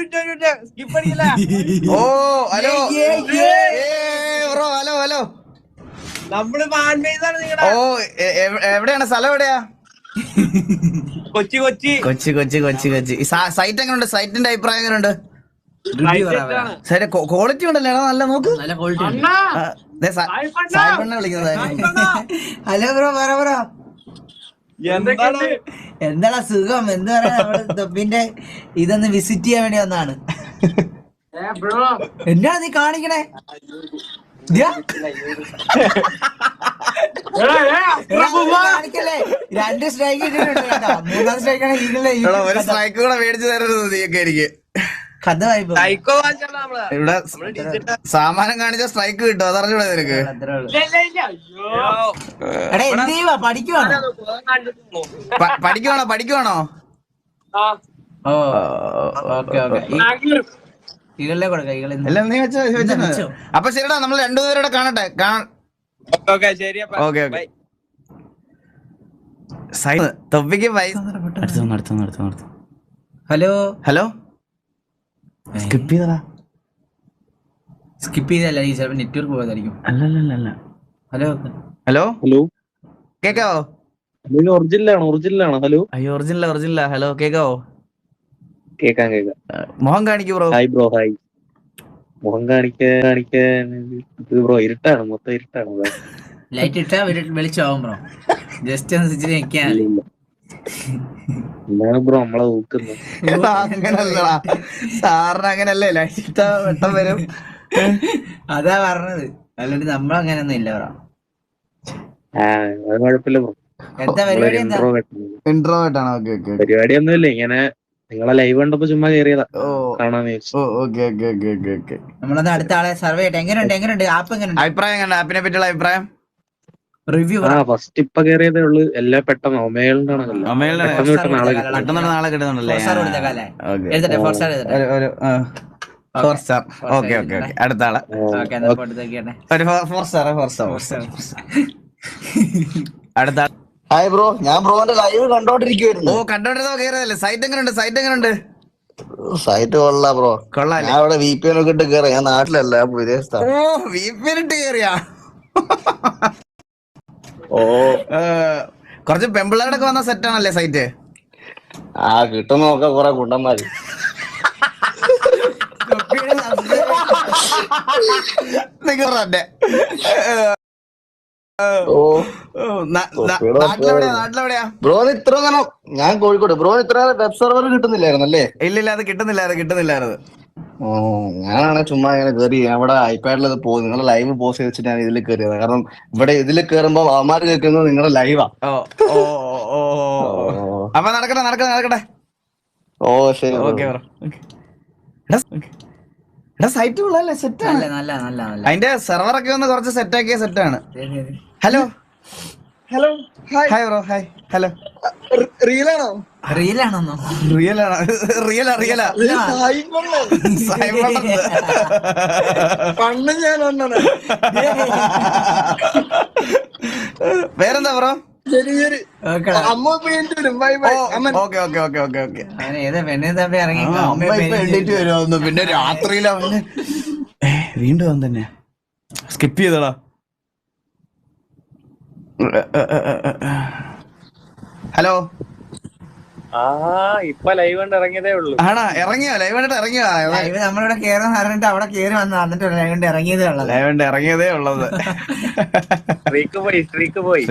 Skip അടിക്കില്ല. ഓ hello. Bro hello hello. നമ്മൾ ആണ് നിങ്ങളുടെ ഓ എവിടെയാണ്? സ്ഥലം എവിടെയാ? കൊച്ചി കൊച്ചി. കൊച്ചി കൊച്ചി കൊച്ചി കൊച്ചി. സൈറ്റ് എങ്ങനെയുണ്ട് സൈറ്റിന്റെ അഭിപ്രായം എങ്ങനെയുണ്ട് സാറെ ക്വാളിറ്റി ഉണ്ടല്ലേ? നല്ല നോക്ക്. നല്ല ക്വാളിറ്റി ഹലോ ബ്രോ പറ ബ്രോ എന്താടാ സുഖം? എന്ന് പറയാ തൊപ്പിന്റെ ഇതൊന്ന് വിസിറ്റ് ചെയ്യാൻ വേണ്ടി വന്നാണ് ബ്രോ. എന്നാ നീ കാണിക്കണേ? രണ്ട് സ്ട്രൈക്ക് ഇട്ടിട്ടുണ്ട് മൂന്നാം സ്ട്രൈക്കാണ് ഒരു സ്ട്രൈക്ക് കൂടെ മേടിച്ചു തരരുത് നീയൊക്കെ എനിക്ക്. കഥ ഇവിടെ സാമാനം കാണിച്ച സ്ട്രൈക്ക് കിട്ടും? അതറിഞ്ഞൂടെ നിനക്ക്? ഇല്ല ഇല്ല ഇല്ല. അയ്യോ. എടാ എന്ത് ചെയ്യുവാ? പഠിക്കുവാണോ? പഠിക്കുവാണോ? അപ്പൊ ശരിടാ നമ്മൾ രണ്ടുപേരുടെ കാണട്ടെ. കാണ. ഓക്കേ, ഓക്കേ, ശരി അപ്പൊ. Okay, okay. ബൈ. സൈ- തൊപ്പിക്ക് പൈസ അടുത്ത അടുത്ത അടുത്ത അടുത്ത ഹലോ? ഹലോ? സ്കിപ്പ് ചെയ്തടാ സ്കിപ്പ് ചെയ്തല്ല ഈ ചിലപ്പോൾ നെറ്റ്വർക്ക് പോയതായിരിക്കും അല്ലല്ലല്ല ഹലോ ഹലോ ഹലോ കേക്കാവോ ഒറിജിനലാണ് ഒറിജിനലാണ് ഹലോ അയ്യോ ഒറിജിനൽ ഒറിജിനൽ ഹലോ കേക്കാവോ കേക്കാം കേക്കാം മുഖം കാണിക്കൂ ബ്രോ ഹായ് ബ്രോ ഹായ് മുഖം കാണിക്കാൻ കാണിക്കാൻ ഇത് ബ്രോ ഇരുട്ടാണ് മൊത്തം ഇരുട്ടാണ്. ലൈറ്റ് ഇട്ടാ വെളി- വെളിച്ചമാവും ബ്രോ ജസ്റ്റ് ഒന്ന് നിൽക്കാൻ ബ്രോ നമ്മളെ നോക്കുന്നത് അങ്ങനല്ലടാ. സാറിന് അങ്ങനല്ലേ? ലക്ഷ്യത്ത വെട്ടം വരും. അതാ പറഞ്ഞത്. അല്ലാണ്ട് നമ്മളങ്ങനൊന്നും ഇല്ല ബ്രോ അത് കുഴപ്പമില്ല ബ്രോ എന്താ പരിപാടി എന്താ? ഇൻട്രോ ഇൻട്രോ ആയിട്ടാണ് ഓക്കെ പരിപാടി ഒന്നുമില്ല ഇങ്ങനെ നിങ്ങളെ ലൈവ് കണ്ടപ്പോ ചുമ്മാ കേറിയതാ. കാണാന്ന് okay okay okay okay okay നമ്മളത് അടുത്ത ആളെ സർവേ ചെയ്യട്ടെ. എങ്ങനെയുണ്ട് എങ്ങനെയുണ്ട് ആപ്പ് എങ്ങനെയുണ്ട് അഭിപ്രായം എങ്ങനെ ആപ്പിനെ പറ്റിയുള്ള അഭിപ്രായം? റിവ്യൂ ആ ഫസ്റ്റ് ഇപ്പൊ കയറിയതേ ഉള്ളു. എല്ലാം പെട്ടെന്ന് ഒമേളിനാണല്ലോ ഒമേലിന് പെട്ടെന്ന് കിട്ടുന്ന ആളെ നാളെ കിട്ടുന്നുണ്ടല്ലേ? ഫോർ സ്റ്റാർ കൊടുത്തേക്കാല്ലേ ഓക്കെ. എഴുതട്ടെ ഫോർ സ്റ്റാർ എഴുതട്ടെ. ഒരു ഒരു four star okay okay okay അടുത്ത ആളെ. ഹായ് ബ്രോ ഞാൻ ബ്രോന്റെ ലൈവ് ഓ കണ്ടോണ്ടിരിക്കുവായിരുന്നു കണ്ടോണ്ടിരുന്നോ? കേറിയതല്ലേ? സൈറ്റ് എങ്ങനെയുണ്ട് സൈറ്റ് എങ്ങനെയുണ്ട് സൈറ്റ് കൊള്ളാ ബ്രോ കൊള്ളാ ഞാൻ ഇവിടെ വി പി എൻ ഒക്കെ ഇട്ട് കയറി ഞാൻ നാട്ടിലല്ല വിദേശത്താണ് ഓ വി പി ഇട്ട് കേറിയാ? ഓ. കുറച്ച് പെമ്പിള്ളേരുടെ വന്ന സെറ്റ് ആണല്ലേ സൈറ്റ് ആ കിട്ടും നോക്ക കൊറേ കുണ്ടന്മാര് ബ്രോന് ഇത്ര ഞാൻ കോഴിക്കോട്. ബ്രോ ഇത്ര വെബ് സെർവർ കിട്ടുന്നില്ലായിരുന്നു അല്ലേ ഇല്ലില്ല അത് കിട്ടുന്നില്ലായിരുന്നു കിട്ടുന്നില്ലായിരുന്നു. ഞാനാണ് ചുമ്മാ ഇങ്ങനെ കയറി അവിടെ ഐപാഡിൽ അത് പോകും നിങ്ങളെ ലൈവ് പോസ്റ്റ് ചെയ്ത് വെച്ചിട്ട് ഞാൻ ഇതിൽ കയറിയത് കാരണം ഇവിടെ ഇതിൽ കയറുമ്പോ അവന്മാർ കേൾക്കുന്നത് നിങ്ങളുടെ ലൈവാ ഓ ഓ ഓ ഓ. അപ്പൊ നടക്കട്ടെ നടക്കട്ടെ നടക്കട്ടെ. ഓ ശരി bro. Okay bro. എടാ എടാ സൈറ്റ് സെറ്റ് നല്ല ആണ്. നല്ല നല്ല നല്ല അതിന്റെ സെർവർ ഒക്കെ ഒന്ന് കുറച്ച് സെറ്റ് ആക്കിയ സെറ്റ് ആണ്. ശരി, ശരി. Hello hello hi hi bro hi hello റീലാണോ റീലാണെന്നോ റിയൽ ആണ് റിയലാ റിയലാ. സായിപ്പണ്ണോ പണ്ട് ഞാൻ വേറെന്താ പറ പിന്നെ രാത്രിയിൽ അവന്. വീണ്ടും അവൻ തന്നെ. സ്കിപ്പ് ചെയ്തടാ. ഹലോ ആ ഇപ്പൊ ലൈവ് കണ്ട് ഇറങ്ങിയതേ ഉള്ളു ആണാ? ഇറങ്ങിയോ? ലൈവ് കണ്ടിട്ട് ഇറങ്ങിയോ? ലൈവ് നമ്മളിവിടെ കേറുന്ന പറഞ്ഞിട്ട് അവിടെ കേറി വന്ന എന്നിട്ട് ലൈവ് കൊണ്ട് ഇറങ്ങിയതേ ഉള്ളത്. ലൈവ് കണ്ട് ഇറങ്ങിയതേ ഉള്ളത്. സ്ട്രീക്ക് പോയി സ്ട്രീക്ക് പോയി.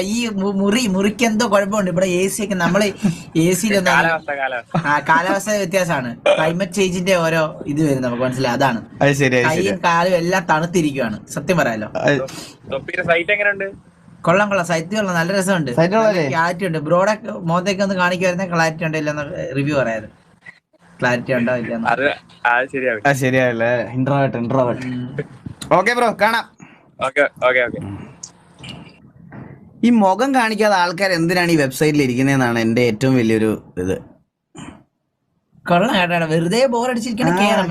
ഈ മുറി മുറിക്ക് എന്തോ കുഴപ്പമുണ്ട്. ഇവിടെ എ സി ഒക്കെ നമ്മൾ എ സിയിലൊന്നും കാലാവസ്ഥ വ്യത്യാസമാണ്. ക്ലൈമറ്റ് ചേഞ്ചിന്റെ ഓരോ ഇത് വരും നമുക്ക് മനസ്സിലായി. അതാണ്. കൈയും കാലും എല്ലാം തണുത്തിരിക്കുവാണ്. സത്യം പറയാലോ. സൈറ്റ് എങ്ങനെയുണ്ട് കൊള്ളാം കൊള്ളാം. സൈറ്റ് കൊള്ളാം നല്ല രസമുണ്ട്? ക്ലാരിറ്റി ഉണ്ട്. ബ്രോഡെ മുഖത്തേക്ക് ഒന്ന് കാണിക്കുവായിരുന്നെ ക്ലാരിറ്റി ഉണ്ടോ ഇല്ലെന്ന് റിവ്യൂ പറയാറ് ക്ലാരിറ്റി ഉണ്ടോ ഇല്ലെന്ന് അത് അത് ശരിയാവും. ആ ശരിയല്ലേ ഇൻട്രോവേട്ട് ഇൻട്രോവേട്ട് ഓക്കെ ബ്രോ കാണാം. ഓക്കെ ഓക്കെ ഓക്കെ ഈ മുഖം കാണിക്കാതെ ആൾക്കാർ എന്തിനാണ് ഈ വെബ്സൈറ്റിൽ ഇരിക്കുന്നതെന്നാണ് എന്റെ ഏറ്റവും വലിയൊരു ഇത്. കൊള്ളാം കേട്ടോ വെറുതെ കേറാം.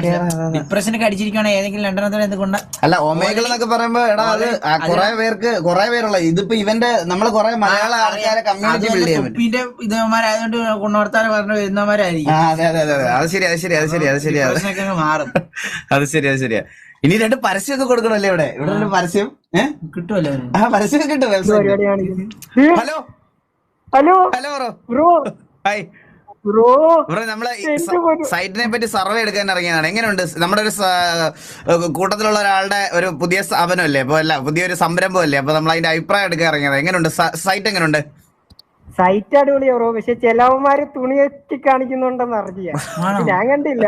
ഡിപ്രഷനൊക്കെ അടിച്ചിരിക്കണേ ഏതെങ്കിലും രണ്ടെണ്ണത്തോടെ എന്തുകൊണ്ടാ അല്ല ഒമേഗൾ എന്നൊക്കെ പറയുമ്പോ എടാ അത് കുറെ പേർക്ക് കുറെ പേരുള്ള ഇതിപ്പോ ഇവന്റെ നമ്മൾ കുറെ മലയാള ആൾക്കാരെ കമ്മ്യൂണിറ്റി ബിൽഡ് ചെയ്യാൻ പറ്റും. ഇതേമാരായതുകൊണ്ട് ഗുണവർത്താനം പറഞ്ഞു വരുന്നവരായിരിക്കും ആ അതെ അതെ അതെ അതെ. അത് ശരി അത് ശരി അത് ശരി അത് ശരി അത് ഡിപ്രഷനൊക്കെ അങ്ങ് മാറും. അത് ശരി അത് ശരിയാ. ഇനി രണ്ട് പരസ്യമൊക്കെ കൊടുക്കണല്ലേ ഇവിടെ? ഇവിടെ രണ്ട് പരസ്യം ഏഹ് കിട്ടുമല്ലോ ആ പരസ്യം. കിട്ടും hello? Hello? Hello bro. Bro. Hi. Bro bro നമ്മളെ സൈറ്റിനെ പറ്റി സർവേ എടുക്കാൻ ഇറങ്ങിയതാണ്. എങ്ങനെയുണ്ട്? നമ്മുടെ ഒരു കൂട്ടത്തിലുള്ള ഒരാളുടെ ഒരു പുതിയ സ്ഥാപനമല്ലേ? അപ്പൊ അല്ല പുതിയൊരു സംരംഭം അല്ലേ അപ്പൊ നമ്മൾ അതിന്റെ അഭിപ്രായം എടുക്കാൻ ഇറങ്ങിയത് എങ്ങനെയുണ്ട്? സൈറ്റ് എങ്ങനെയുണ്ട്? സൈറ്റ് അടിപൊളിയാ ബ്രോ. പക്ഷെ ചിലവന്മാര് തുണി എത്തി കാണിക്കുന്നുണ്ടെന്ന് അറിയാ ഞാൻ കണ്ടില്ല.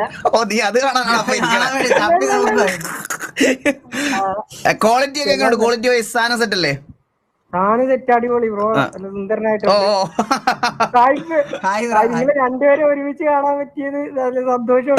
ക്വാളിറ്റി ഒക്കെ ക്വാളിറ്റി വൈസ് സാധനം സെറ്റ് അല്ലേ? ആണ് സെറ്റ് അടിപൊളി ബ്രോ സുന്ദരനായിട്ട് രണ്ടുപേരും ഒരുമിച്ച് കാണാൻ പറ്റിയത് നല്ല സന്തോഷം